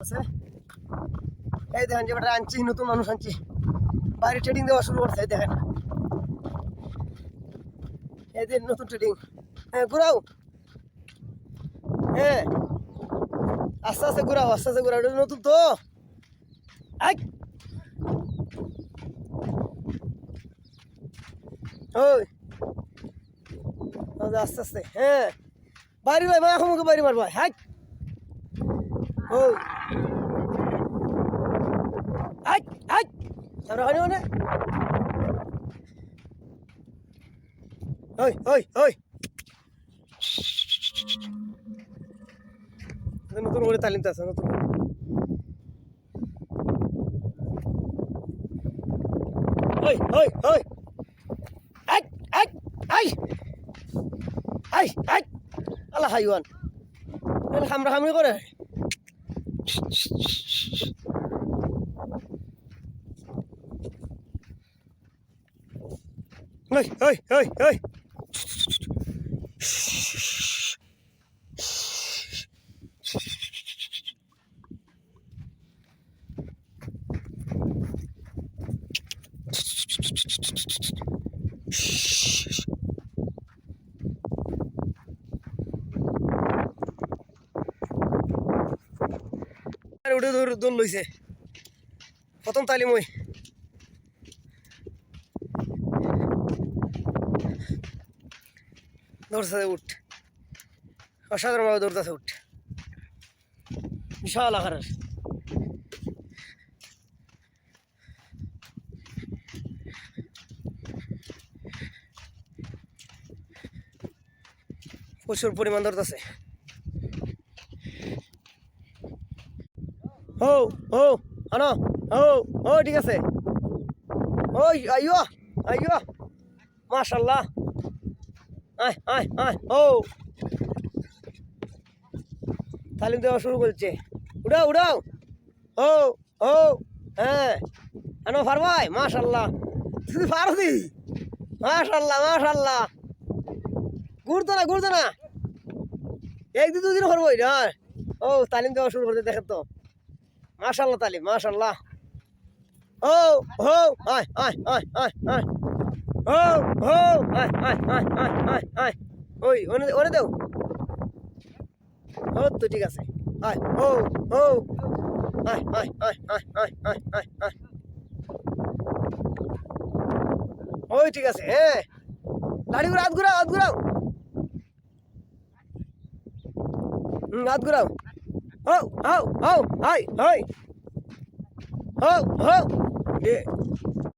আছে? এই দেখেন যে বেটা আনছি নতুন মানুষ আনছি। বাইরে ট্রেডিং দেওয়া শুরু করছে দেখেন। এই যে নতুন ট্রেডিং হ্যাঁ ঘুরাও। হ্যাঁ। আস্তে আস্তে ঘুরাও আস্তে আস্তে ঘুরাও। নতুন তো। আই। ওই। আচ্ছা, আস্তে আস্তে। হ্যাঁ। বাড়ি ভাই মা এখন বাড়ি মারবা। হ্যাঁ ওই ওই ওই নতুন করে তালিম আছে, নতুন। ওই ওই ওই আই আই আই আই আই আল্লাহ হাইওয়ান খামরা খামরি করে Hey, hey, hey, hey. উঠে দৌড় লইছে প্রথম তালিম ওই দৌড়ছে উঠ। অসাধারণভাবে দৌড়তেছে উঠ। বিশাল আকারের প্রচুর পরিমাণ দৌড়তেছে ও ও, আনো, ও ও, ঠিক আছে। ওই, আইয়ো আইয়ো। মাশাল্লাহ আয় আয় আয়, ও। তালিম দেওয়া শুরু করছে। উড়াও উড়াও ও ও হ্যাঁ। আনো ফারবাই মাশাল্লাহ তুই পারো দি মাশাল্লাহ মাশাল্লাহ ঘুরতো না ঘুরতো না একদিন দুদিন করব না ও, তালিম দেওয়া শুরু করতে দেখেন তো। মাশাল্লাহ তালিম মাশাল্লাহ ও ও আয় আয় আয় আয় আয় আয় আয় আয় আয় আয় আয় ওই তো ঠিক আছে আয় আয় আয় ঠিক আছে হ্যাঁ গাড়ি ঘুরা হাত ঘুরাও হাত ঘুরাও হাত ঘুরাও Oh, oh, oh, hey, hey. Oh, oh, Yeah.